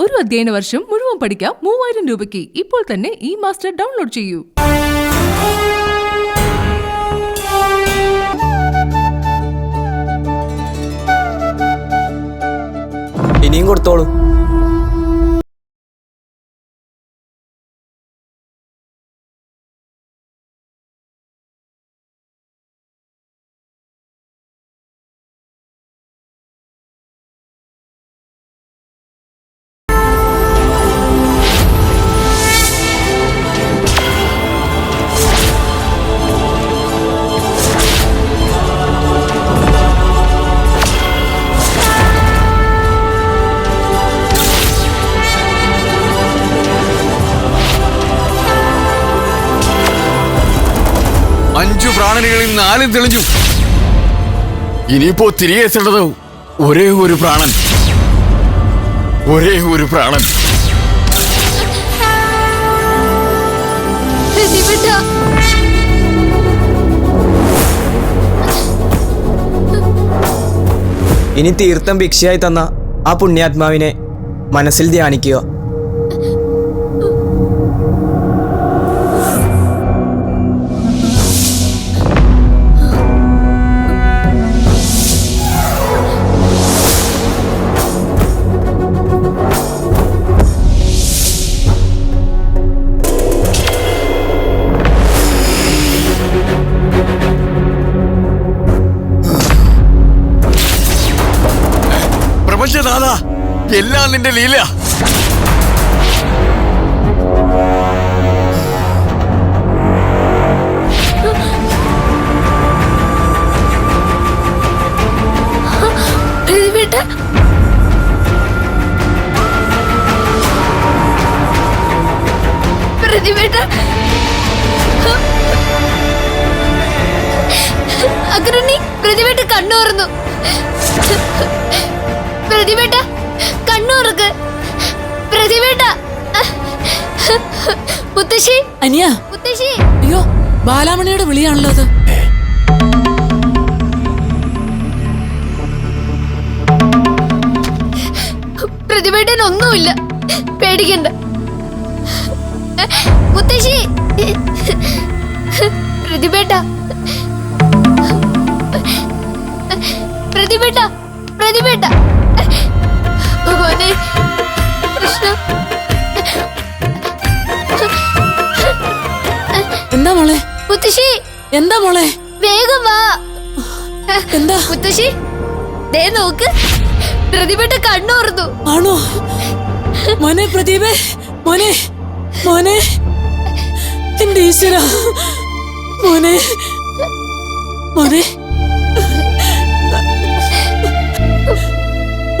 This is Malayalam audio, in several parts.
ഒരു അധ്യയന വർഷം മുഴുവൻ പഠിക്കാം മൂവായിരം രൂപയ്ക്ക്. ഇപ്പോൾ തന്നെ ഈ മാസ്റ്റർ ഡൗൺലോഡ് ചെയ്യൂ. ഇനിയും കൊടുത്തോളൂ. പ്രാണനുകളിൽ നാലും തെളിഞ്ഞു. ഇനിയിപ്പോ തിരികെ എത്തേണ്ടത് ഒരേ ഒരു പ്രാണൻ. ഒരേ ഒരു പ്രാണൻ. ഇനി തീർത്ഥം ഭിക്ഷയായി തന്ന ആ പുണ്യാത്മാവിനെ മനസ്സിൽ ധ്യാനിക്കുക. നിന്റെ ലീല. പ്രതിഭട്ട പ്രതിവേട്ട അഗ്രണി പ്രതിഭട്ട കണ്ണുറക്ക് മുത്തശ്ശി. അനിയ. മുത്തശ്ശി. അയ്യോ ബാലാമണിയുടെ വിളിയാണല്ലോ അത്. പ്രതിഭേട്ടൻ ഒന്നുമില്ല. പേടിക്കണ്ട. മുത്തശ്ശി. പ്രതിഭേട്ട പ്രതിഭേട്ട പ്രതിഭേട്ട ഭഗവാനെ കൃഷ്ണ. എന്താ മോളെ? മുത്തശ്ശി. എന്താ മോളെ? വേഗം വാ. എന്താ? മുത്തശ്ശി ദേ നോക്ക്. പ്രതിഭയുടെ കണ്ണോർന്നു. ആണോ? മോനെ പ്രദീപേ മോനെ മോനെ. എന്റെ ഈശ്വര മോനെ മോനെ.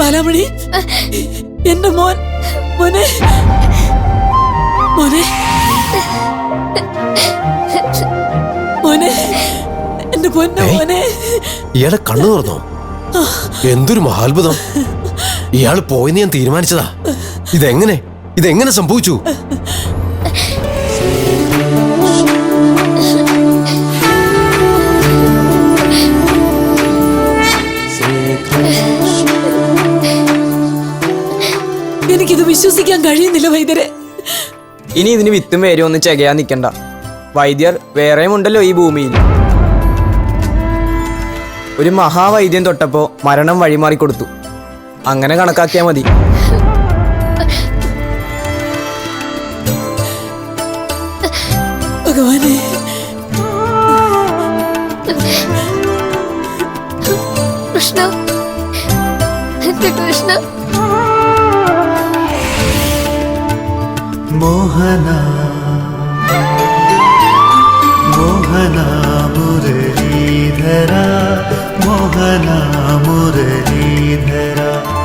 ബാലാമണി എന്റെ മോൻ മോനെ. മോനെ. മോനെ. എന്റെ പൊന്നെ മോനെ. ഇയാളെ കണ്ണു തുറന്നോ? എന്തൊരു മഹാത്ഭുതം. ഇയാൾ പോയെന്ന് ഞാൻ തീരുമാനിച്ചതാ. ഇതെങ്ങനെ? ഇതെങ്ങനെ സംഭവിച്ചു? എനിക്കിത് വിശ്വസിക്കാൻ കഴിയുന്നില്ല വൈദ്യരെ. ഇനി ഇതിന് വിത്തും വേരും ഒന്ന് ചെകയാൻ നിൽക്കണ്ട വൈദ്യർ വേറെയും ഉണ്ടല്ലോ ഈ ഭൂമിയിൽ. ഒരു മഹാവൈദ്യം തൊട്ടപ്പോ മരണം വഴിമാറി കൊടുത്തു. അങ്ങനെ കണക്കാക്കിയാ മതി. ഭഗവാനെ. കൃഷ്ണ. കൃഷ്ണ. मोहना। मोहना मुरलीधरा मोहना मुरी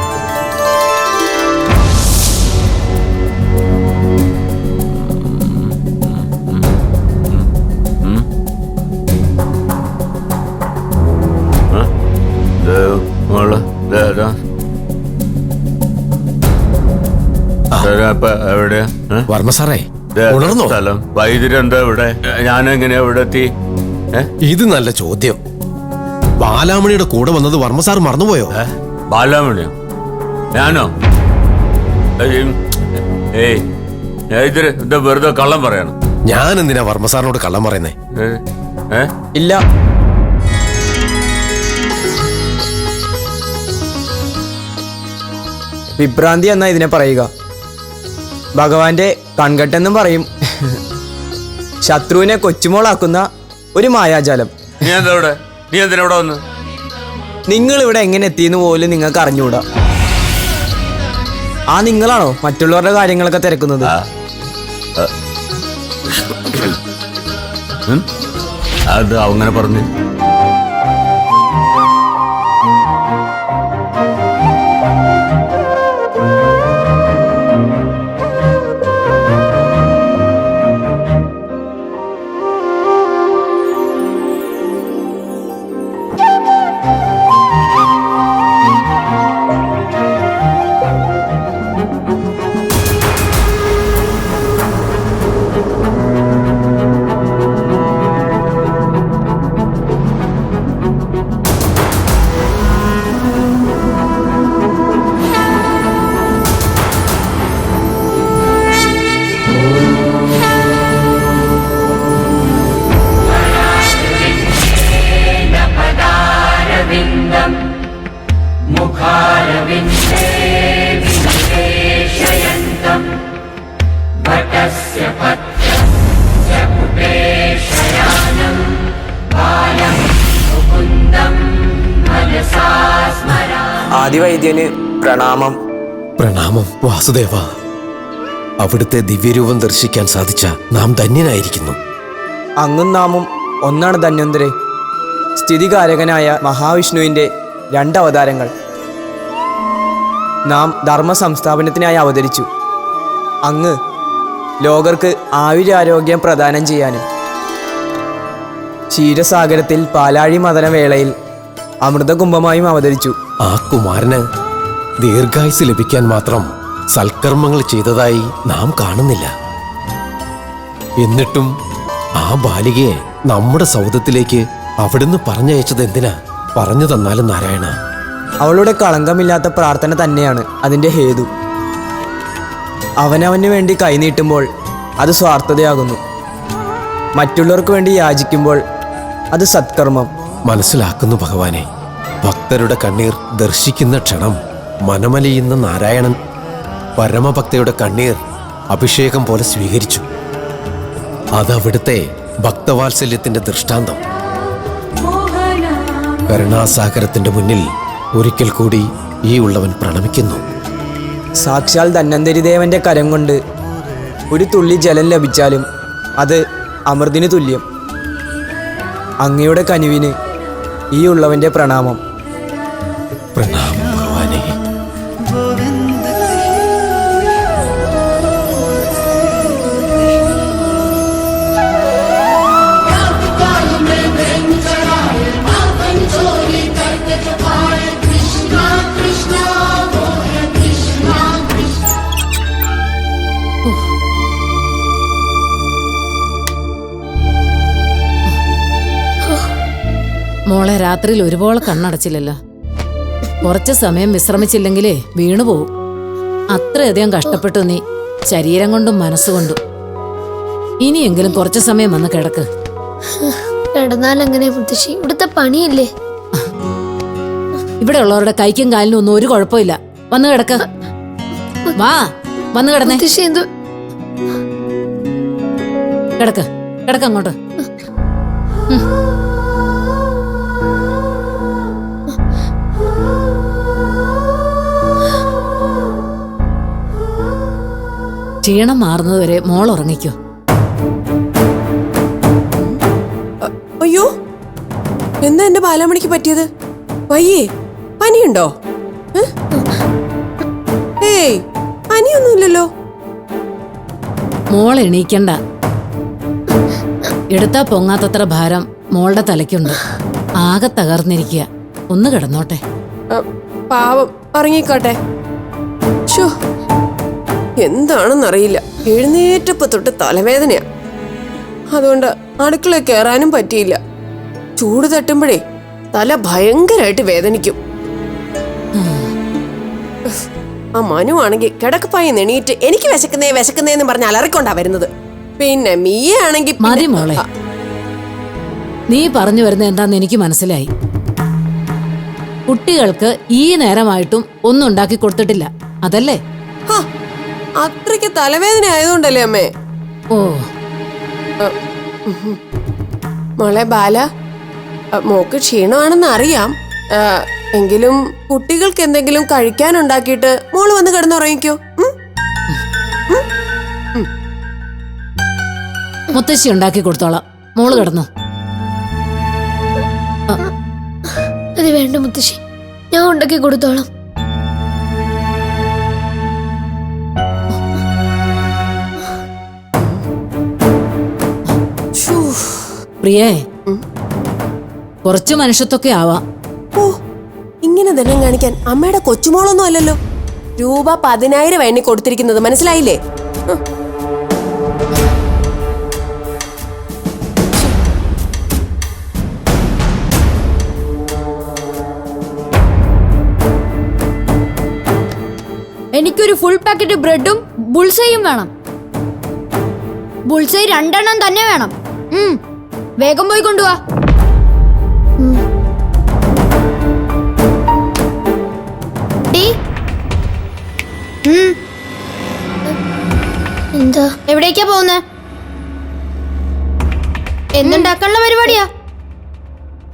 എവിടെയാ ഏ? വർമ്മ സാറേ ദേ, ഉണർന്നോ? സ്ഥലം. വൈദ്യുരെന്താ ഇവിടെ? ഞാൻ എങ്ങനെയാ ഇവിടെ എത്തി? ഏ? ഇത് നല്ല ചോദ്യം. ബാലാമണിയുടെ കൂടെ വന്നത് വർമ്മ സാർ മറന്നുപോയോ? ഏ? ബാലാമണിയോ? ഞാനോ? ഏയ്, വെറുതെ കള്ളം പറയണം. ഞാൻ എന്തിനാ വർമ്മ സാറിനോട് കള്ളം പറയുന്നേ? ഏ? ഏ? ഇല്ല. വിഭ്രാന്തി എന്നാ ഇതിനെ പറയുക. ഭഗവാന്റെ കൺകെട്ടെന്നും പറയും. ശത്രുവിനെ കൊച്ചുമോളാക്കുന്ന ഒരു മായാജാലം. നീ എന്താ ഇവിടെ? നീ എന്തിനാ ഇവിടെ വന്ന്? നിങ്ങൾ ഇവിടെ എങ്ങനെ എത്തിയെന്ന് പോലും നിങ്ങൾക്ക് അറിഞ്ഞുകൂടാ. ആ നിങ്ങളാണോ മറ്റുള്ളവരുടെ കാര്യങ്ങളൊക്കെ തിരക്കുന്നത്. അത് അങ്ങനെ പറഞ്ഞു ആദിവൈദ്യന് പ്രണാമം. പ്രണാമം വാസുദേവ. അവിടുത്തെ ദിവ്യരൂപം ദർശിക്കാൻ സാധിച്ച നാം ധന്യനായിരിക്കുന്നു. അങ്ങും നാമും ഒന്നാണ് ധന്യന്തരെ സ്ഥിതികാരകനായ മഹാവിഷ്ണുവിന്റെ രണ്ടവതാരങ്ങൾ. നാം ധർമ്മ സംസ്ഥാപനത്തിനായി അവതരിച്ചു. അങ്ങ് ലോകർക്ക് ആയുരാരോഗ്യം പ്രദാനം ചെയ്യാനും. ക്ഷീരസാഗരത്തിൽ പാലാഴി മദനവേളയിൽ അമൃതകുംഭമായും അവതരിച്ചു. ആ കുമാരന് ദീർഘായുസ് ലഭിക്കാൻ മാത്രം സൽക്കർമ്മങ്ങൾ ചെയ്തതായി നാം കാണുന്നില്ല. എന്നിട്ടും ആ ബാലികയെ നമ്മുടെ സൗദത്തിലേക്ക് അവിടുന്ന് പറഞ്ഞയച്ചത് എന്തിനാ? പറഞ്ഞു തന്നാലും നാരായണ. അവളുടെ കളങ്കമില്ലാത്ത പ്രാർത്ഥന തന്നെയാണ് അതിന്റെ ഹേതു. അവനവന് വേണ്ടി കൈനീട്ടുമ്പോൾ അത് സ്വാർത്ഥതയാകുന്നു. മറ്റുള്ളവർക്ക് വേണ്ടി യാചിക്കുമ്പോൾ അത് സത്കർമ്മം. മനസ്സിലാക്കുന്നു ഭഗവാനെ. ഭക്തരുടെ കണ്ണീർ ദർശിക്കുന്ന ക്ഷണം മനമലിയുന്ന നാരായണൻ പരമഭക്തയുടെ കണ്ണീർ അഭിഷേകം പോലെ സ്വീകരിച്ചു. അതവിടുത്തെ ഭക്തവാത്സല്യത്തിന്റെ ദൃഷ്ടാന്തം. കരുണാസാഗരത്തിന്റെ മുന്നിൽ ഒരിക്കൽ കൂടി ഈ ഉള്ളവൻ പ്രണമിക്കുന്നു. സാക്ഷാൽ ധന്വന്തരിദേവന്റെ കരം കൊണ്ട് ഒരു തുള്ളി ജലം ലഭിച്ചാലും അത് അമൃതിന് തുല്യം. അങ്ങയുടെ കനിവിന് ഈ ഉള്ളവന്റെ പ്രണാമം പ്രണാമം. മോളെ രാത്രിയിൽ ഒരുപോലെ കണ്ണടച്ചില്ലല്ലോ. കുറച്ച് സമയം വിശ്രമിച്ചില്ലെങ്കിലേ വീണുപോകും അത്രയധികം കഷ്ടപ്പെട്ടു നീ ശരീരം കൊണ്ടും മനസ്സുകൊണ്ടും ഇനിയെങ്കിലും കുറച്ച് സമയം വന്ന് കിടക്ക്. കിടന്നാൽ അങ്ങനെ മുത്തശ്ശി? ഇവിടുത്തെ പണിയില്ലേ? ഇവിടെ ഉള്ളവരുടെ കൈക്കും കാലിനും ഒന്നും ഒരു കുഴപ്പമില്ല. വന്ന് കിടക്ക. വാ വന്ന് കിടന്നേ. മുത്തശ്ശി എന്തു? കിടക്ക് കിടക്ക് അങ്ങോട്ട്. ക്ഷീണം മാറുന്നതുവരെ മോൾ ഉറങ്ങിക്കോ. അയ്യോ എന്താ എന്റെ ബാലാമണിക്ക് പറ്റിയത്? വയ്യേ പനിയുണ്ടോ? ഏയ് പനിയൊന്നുമില്ലല്ലോ. മോൾ എണീക്കണ്ട. എടുത്താ പൊങ്ങാത്തത്ര ഭാരം മോളുടെ തലയ്ക്കുണ്ട്. ആകെ തകർന്നിരിക്കുക. ഒന്ന് കിടന്നോട്ടെ. പാവം ഇറങ്ങിക്കോട്ടെ എന്താണെന്നറിയില്ല. എഴുന്നേറ്റപ്പോ തൊട്ട് തലവേദനയാ. അതുകൊണ്ട് അടുക്കള കയറാനും പറ്റിയില്ല. ചൂട് തട്ടുമ്പോഴേ തല ഭയങ്കരമായിട്ട് വേദനിക്കും. ആ മനു ആണെങ്കിൽ കിടക്കപ്പായി നെണീറ്റ് എനിക്ക് വിശക്കുന്നേ വിശക്കുന്നേന്ന് പറഞ്ഞ് അലറിക്കൊണ്ടാ വരുന്നത്. പിന്നെ മീയ ആണെങ്കിൽ മതി മോളെ. നീ പറഞ്ഞു വരുന്ന എന്താന്ന് എനിക്ക് മനസ്സിലായി. കുട്ടികൾക്ക് ഈ നേരമായിട്ടും ഒന്നും ഉണ്ടാക്കി കൊടുത്തിട്ടില്ല. അതല്ലേ? അത്രയ്ക്ക് തലവേദന ആയതുകൊണ്ടല്ലേ അമ്മേ? ഓ. മോളെ ബാല മോക്ക് ക്ഷീണമാണെന്ന് അറിയാം. എങ്കിലും കുട്ടികൾക്ക് എന്തെങ്കിലും കഴിക്കാൻ ഉണ്ടാക്കിയിട്ട് മോൾ വന്ന് കിടന്നുറങ്ങിക്കോ? മുത്തശ്ശി ഉണ്ടാക്കി കൊടുത്തോളാം. മോൾ കിടന്നു. അത് വേണ്ട മുത്തശ്ശി. ഞാൻ ഉണ്ടാക്കി കൊടുത്തോളാം. പ്രിയേ. കുറച്ച് മനുഷ്യത്തൊക്കെ ആവാം. ഓ ഇങ്ങനെ ധനം കാണിക്കാൻ അമ്മയുടെ കൊച്ചുമോളൊന്നും അല്ലല്ലോ. രൂപ പതിനായിരം എണ്ണി കൊടുത്തിരിക്കുന്നത് മനസ്സിലായില്ലേ. എനിക്കൊരു ഫുൾ പാക്കറ്റ് ബ്രെഡും ബുൾസയും വേണം. ബുൾസൈ രണ്ടെണ്ണം തന്നെ വേണം. ഉം. വേഗം പോയി കൊണ്ടുവാ. എന്താ? എവിടേക്കാ പോകുന്നേ എന്തുണ്ടാക്കാനുള്ള പരിപാടിയാ?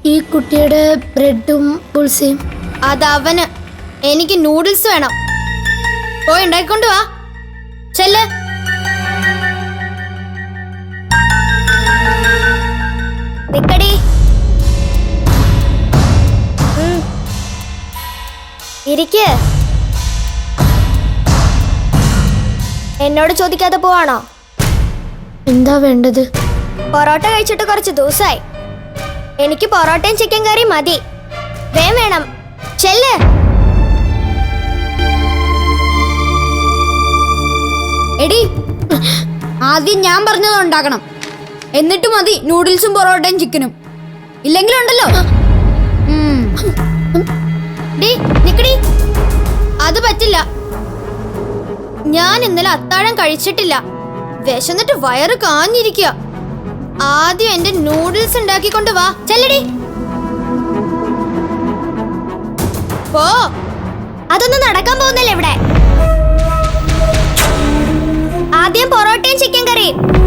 ഈ കുട്ടിയുടെ ബ്രെഡും പുൾസിയും. അത് അവന്. എനിക്ക് നൂഡിൽസ് വേണം. പോയി ഉണ്ടാക്കിക്കൊണ്ടുവാ. ചെല്ല്. നിക്കടി. ഇരിക്ക്. എന്നോട് ചോദിക്കാതെ പോവാണോ? എന്താ വേണ്ടത്? പൊറോട്ട കഴിച്ചിട്ട് കുറച്ച് ദിവസമായി എനിക്ക് പൊറോട്ടയും ചിക്കൻ കറിയും മതി. വേം വേണം. ചെല്ല്. എടി ആദ്യം ഞാൻ പറഞ്ഞത് ഉണ്ടാക്കണം എന്നിട്ട് മതി നൂഡിൽസും പൊറോട്ടയും ചിക്കനും. ഇല്ലെങ്കിലുണ്ടല്ലോ. അത് പറ്റില്ല. ഞാൻ ഇന്നലെ അത്താഴം കഴിച്ചിട്ടില്ല. വിശന്നിട്ട് വയറ് കാഞ്ഞിരിക്കുക ആദ്യം എന്റെ നൂഡിൽസ് ഉണ്ടാക്കിക്കൊണ്ട് വാ. ചെല്ലടി. പോ. അതൊന്നും നടക്കാൻ പോകുന്നില്ല ഇവിടെ. ആദ്യം പൊറോട്ടയും ചിക്കൻ കറിയും.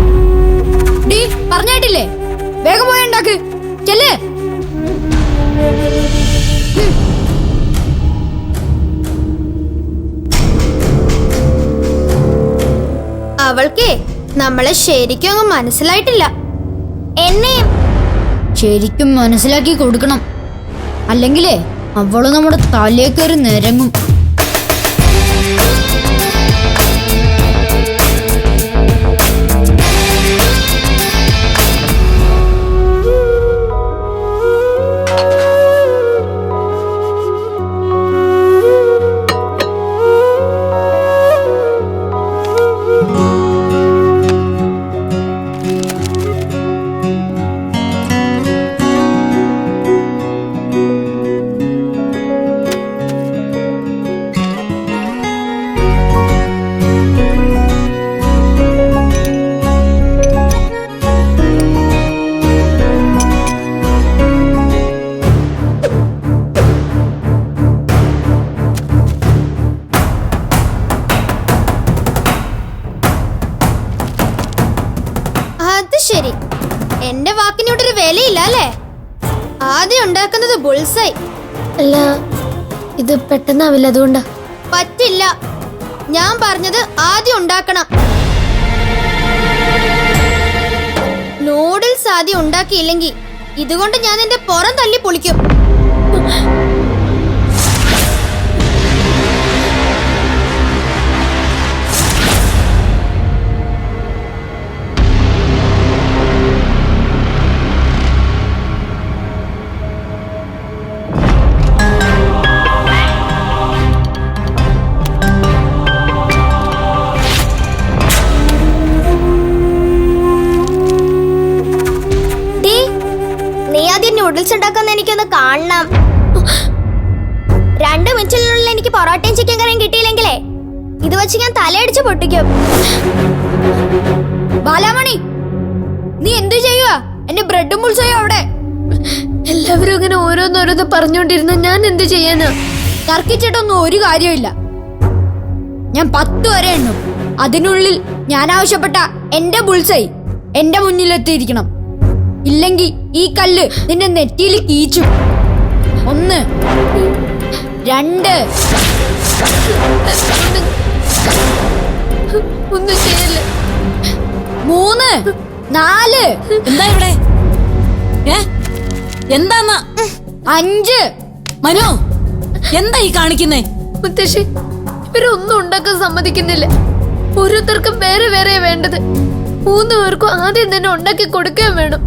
ഡി പറഞ്ഞായിട്ടില്ലേ? വേഗം പോയി ഉണ്ടാക്ക്. ചെല്ലേ. അവൾക്കേ നമ്മളെ ശരിക്കും അങ്ങ് മനസ്സിലായിട്ടില്ല. എന്നെയും ശരിക്കും മനസ്സിലാക്കി കൊടുക്കണം. അല്ലെങ്കിലേ അവൾ നമ്മുടെ തലയിൽ കയറി നിരങ്ങും. പെട്ടെന്നാവില്ല അതുകൊണ്ടാ. പറ്റില്ല. ഞാൻ പറഞ്ഞത് ആദ്യം ഉണ്ടാക്കണം. നൂഡിൽസ് ആദ്യം ഉണ്ടാക്കിയില്ലെങ്കിൽ ഇതുകൊണ്ട് ഞാൻ എന്റെ പുറം തല്ലി പൊളിക്കും. എനിക്ക് പൊറോട്ടയും ചിക്കൻ കറിയും കിട്ടിയില്ലെങ്കിലേ? ഇത് വെച്ച് ഞാൻ തലയടിച്ച് പൊട്ടിക്കും. ബാലാമണി നീ എന്തു ചെയ്യുക എന്റെ ബ്രെഡും പുൾസയോ അവിടെ. എല്ലാവരും ഇങ്ങനെ ഓരോന്നോരോന്ന് പറഞ്ഞുകൊണ്ടിരുന്ന ഞാൻ എന്ത് ചെയ്യാനാ? തർക്കിച്ചിട്ടൊന്നും ഒരു കാര്യമില്ല ഞാൻ പത്ത് വരെ എണ്ണും. അതിനുള്ളിൽ ഞാൻ ആവശ്യപ്പെട്ട എന്റെ ബുൾസൈ എന്റെ മുന്നിലെത്തിയിരിക്കണം. ഇല്ലെങ്കിൽ ഈ കല്ല് നിന്റെ നെറ്റിയിൽ കീച്ചും. ഒന്ന്. രണ്ട്. ഒന്നും ചെയ്യല്ല. മൂന്ന്. നാല്. എന്താ ഇവിടെ? ഏ? എന്താന്നാ? അഞ്ച്. മനു എന്താ ഈ കാണിക്കുന്നേ? മുത്തശ്ശി ഇവരൊന്നും ഉണ്ടാക്കാൻ സമ്മതിക്കുന്നില്ല. ഓരോരുത്തർക്കും വേറെ വേറെ വേണ്ടത്. മൂന്ന് പേർക്കും ആദ്യം തന്നെ ഉണ്ടാക്കി കൊടുക്കാൻ വേണം.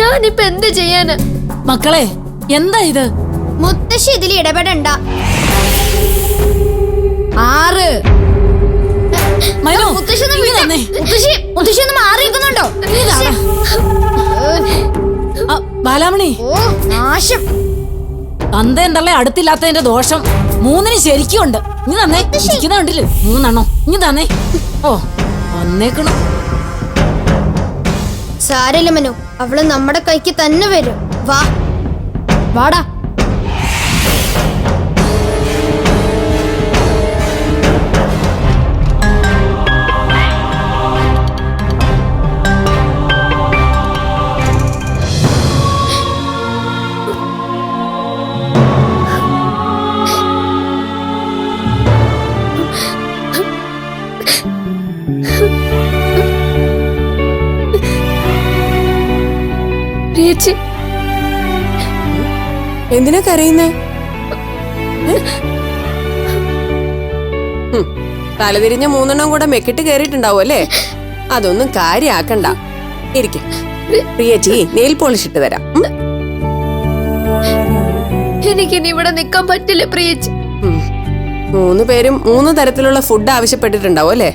ഞാനിപ്പോ എന്ത് ചെയ്യാന്? മക്കളെ എന്താ ഇത്? മുത്തശ്ശി ഇതിൽ ഇടപെടണ്ട. ആറ്. മുത്തശ്ശി. മുത്തശ്ശി മുത്തശ്ശി ഒന്ന് മാറി ആ, ബാലാമണി. ഓ നാശം. തള്ളെ അടുത്തില്ലാത്തതിന്റെ ദോഷം മൂന്നിന് ശരിക്കും ഉണ്ട്. ഇനി തന്നെ. ഇരിക്കുന്ന കണ്ടില്ലേ? മൂന്നെണ്ണോ. ഇനി തന്നെ. ഓ വന്നേക്കണു. സാരല്ല മനു അവൾ നമ്മുടെ കൈക്ക് തന്നെ വരും. വാ. വാടാ. ചേച്ചി എന്തിനാ കരയുന്നേ? തലതിരിഞ്ഞ മൂന്നെണ്ണം കൂടെ മെക്കിട്ട് കയറിയിട്ടുണ്ടാവും അല്ലേ? അതൊന്നും കാര്യാക്കണ്ട. ഇരിക്കും. പ്രിയച്ചി നെയിൽ പോളിഷ് ഇട്ട് തരാം. എനിക്ക് എനിക്കിനി ഇവിടെ നിക്കാൻ പറ്റില്ല പ്രിയച്ചി. മൂന്ന് പേരും മൂന്ന് തരത്തിലുള്ള ഫുഡ് ആവശ്യപ്പെട്ടിട്ടുണ്ടാവും അല്ലേ?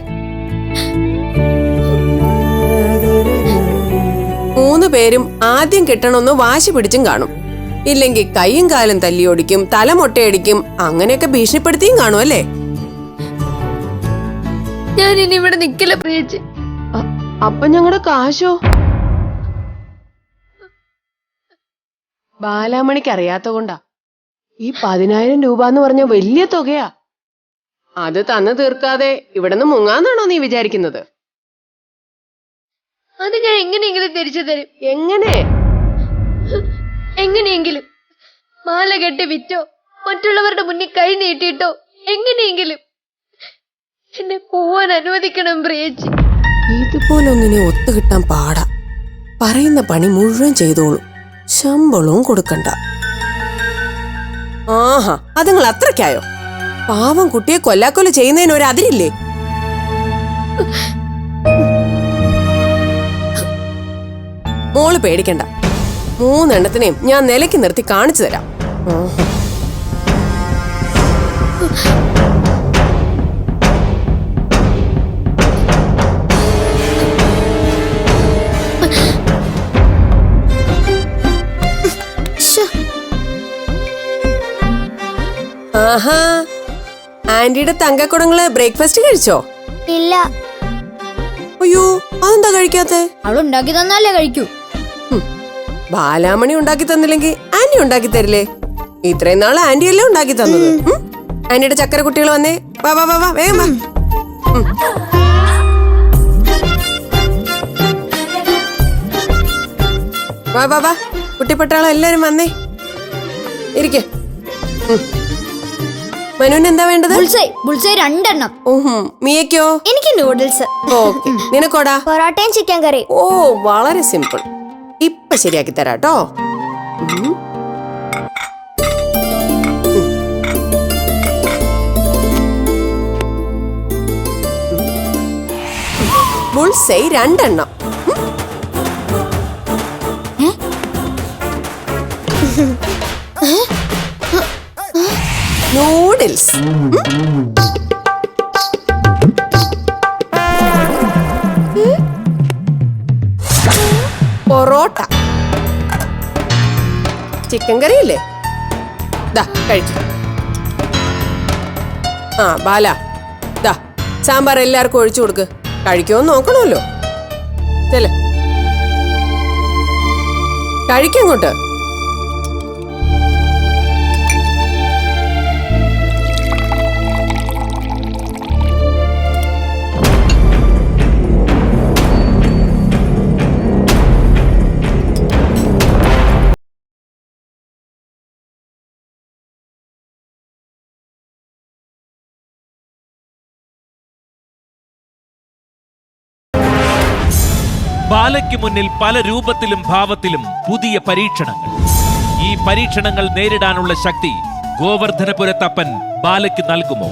മൂന്ന് പേരും ആദ്യം കിട്ടണമെന്ന് വാശി പിടിച്ചും കാണും. ഇല്ലെങ്കിൽ കൈയും കാലും തല്ലിയോടിക്കും തലമൊട്ടയടിക്കും അങ്ങനെയൊക്കെ ഭീഷണിപ്പെടുത്തിയും കാണും അല്ലേ? ഞാൻ ഇനി ഇവിടെ നിൽക്കില്ല പ്രിയച്ചി. അപ്പൊ ഞങ്ങളുടെ കാശോ? ബാലാമണിക്ക് അറിയാത്ത കൊണ്ടാ. ഈ പതിനായിരം രൂപ എന്ന് പറഞ്ഞ വലിയ തുകയാ. അത് തന്നു തീർക്കാതെ ഇവിടുന്ന് മുങ്ങാന്നാണോ നീ വിചാരിക്കുന്നത്? അത് ഞാൻ എങ്ങനെയെങ്കിലും തിരിച്ചു തരും. എങ്ങനെ? എങ്ങനെയെങ്കിലും. മാല കെട്ടി വിറ്റോ? മറ്റുള്ളവരുടെ മുന്നിൽ കൈ നീട്ടിയിട്ടോ? എങ്ങനെയെങ്കിലും. എന്നെ പോവാൻ അനുവദിക്കണം പ്രിയച്ചി. ഇതുപോലൊന്നിനെ ഒത്തുകിട്ടാൻ പാടാ. പറയുന്ന പണി മുഴുവൻ ചെയ്തോളൂ. ശമ്പളവും കൊടുക്കണ്ട. ആഹാ അത് നിങ്ങൾ അത്രയ്ക്കായോ? പാവം കുട്ടിയെ കൊല്ലാക്കൊല ചെയ്യുന്നതിന് ഒരു അതിരില്ലേ? മോൾ പേടിക്കണ്ട. മൂന്നെണ്ണത്തിനെയും ഞാൻ നിലയ്ക്ക് നിർത്തി കാണിച്ചു തരാം. ആഹാ. ആന്റിയുടെ തങ്കക്കുടങ്ങൾ ബ്രേക്ക്ഫാസ്റ്റ് കഴിച്ചോ? ഇല്ല. അയ്യോ അതെന്താ കഴിക്കാത്തെ? അവൾ ഉണ്ടാക്കി തന്നാലേ കഴിക്കൂ. ബാലാമണി ഉണ്ടാക്കി തന്നില്ലെങ്കിൽ ആന്റി ഉണ്ടാക്കി തരില്ലേ? ഇത്രയും നാൾ ആന്റി അല്ലേ ഉണ്ടാക്കി തന്നത്? ആന്റിയുടെ ചക്കര കുട്ടികൾ വന്നേ. വാ വാ വാ വാ വേഗം വാ. വാ വാ വാ. കുട്ടിപ്പട്ടാളം എല്ലാരും വന്നേ. ഇരിക്കെ. മനുവിന് എന്താ വേണ്ടത്? ബുൾസൈ ബുൾസൈ രണ്ടെണ്ണം. ഓഹും മിയക്കോ എനിക്ക് നൂഡിൽസ്. ഓക്കെ. നിനക്കോടാ? പൊറോട്ടയും ചിക്കൻ കറി ഓ വളരെ സിമ്പിൾ. ഇപ്പൊ ശരിയാക്കി തരാം കേട്ടോ. ബുൾസൈ രണ്ടെണ്ണം. നൂഡിൽസ്. ദാ കഴിച്ചു. ആ ബാല ദാ സാമ്പാർ എല്ലാവർക്കും ഒഴിച്ചു കൊടുക്ക്. കഴിക്കുമെന്ന് നോക്കണമല്ലോ. ചെല്ലേ. കഴിക്കങ്ങോട്ട് ബാലയ്ക്ക് മുന്നിൽ പല രൂപത്തിലും ഭാവത്തിലും പുതിയ പരീക്ഷണങ്ങൾ. ഈ പരീക്ഷണങ്ങൾ നേരിടാനുള്ള ശക്തി ഗോവർദ്ധനപുരത്തപ്പൻ ബാലയ്ക്ക് നൽകുമോ?